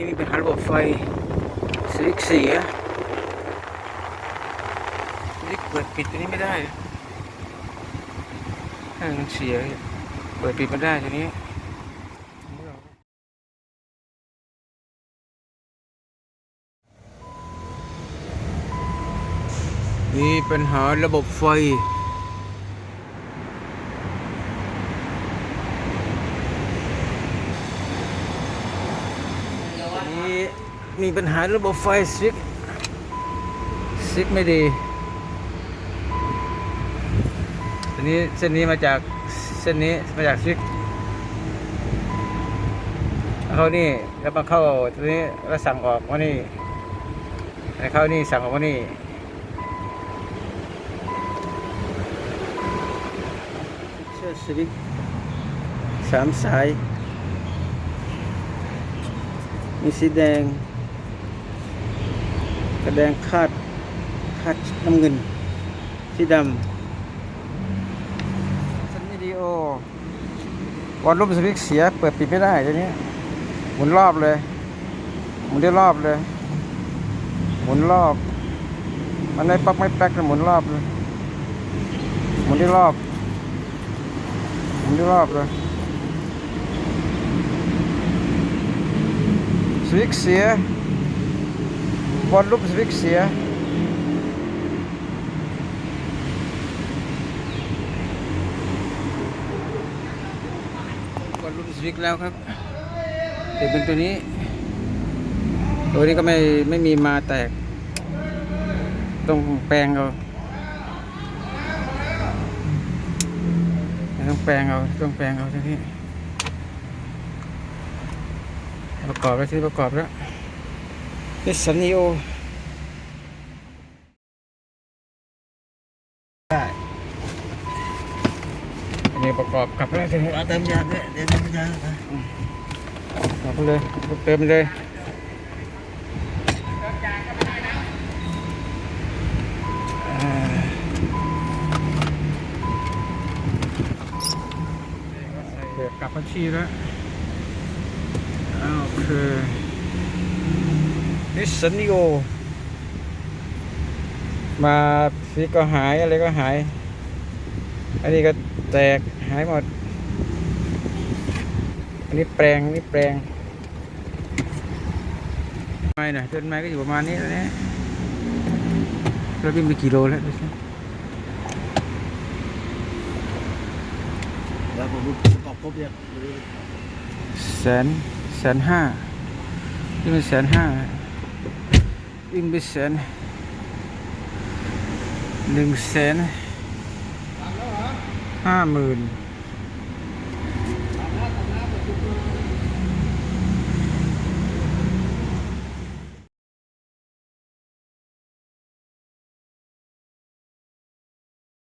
นี่มีปัญหาระบบไฟสวิตช์เสียสวิตช์เปิดปิดตัวนี้ไม่ได้ถ้ามันเสีย เปิดปิดไม่ได้ตัวนี้มีปัญหาระบบไฟ มีมีปัญหาระบบไฟสวิตช์สวิตช์ไม่ดีตัวนี้เส้นนี้มาจากเส้นนี้มาจากสวิตช์เข้านี่แล้วมาเข้าตัวนี้แล้วสั่งออกว่านี่เข้านี่สั่งออกว่านี่เชื่อสวิตสามสาย มีสีแดงกระแดงคาดคาดน้ำเงิน สีดำสัญวิดีโอวันรูปสวิตช์เสีย เปิดปิดไม่ได้ตัวนี้หมุนรอบเลย หมุนได้รอบเลย หมุนรอบ มันไม่ปักไม่แป๊กเลยหมุนรอบเลย หมุนได้รอบ หมุนได้รอบเลย สวิกเสียวอลลุ่มสวิกเสียวอลลุ่มสวิกแล้วครับเดี๋ยวเป็นตัวนี้ ตัวนี้ก็ไม่ไม่มีมาแตกต้องแปลงเอาต้องแปลงเอาต้องแปลงเอาทีนี้ ประกอบแล้วที่ประกอบแล้วนี่สันนิโอได้อันนี้ประกอบกลับแล้วทีนี้เติมยาด้วยเดี๋ยวเติมยาไปกลับไปเลยเติมเลยอ่าเดี๋ยวกลับมาชีแล้ว อ้าวคือนี่สันนิโอมาฟีก็หายอะไรก็หาย อันนี้ก็แตกหายหมด อันนี้แปลงอันนี้แปลงไม้น่ะต้นไม้ก็อยู่ประมาณนี้แล้วเนี่ยเราวิ่งไปกี่โลแล้วดูสิแล้วผมประกอบครบยังแสน แสนห้านี่งไปแสนห้าวิ่งไปแสนหนึ่งแสนห้าหมื่น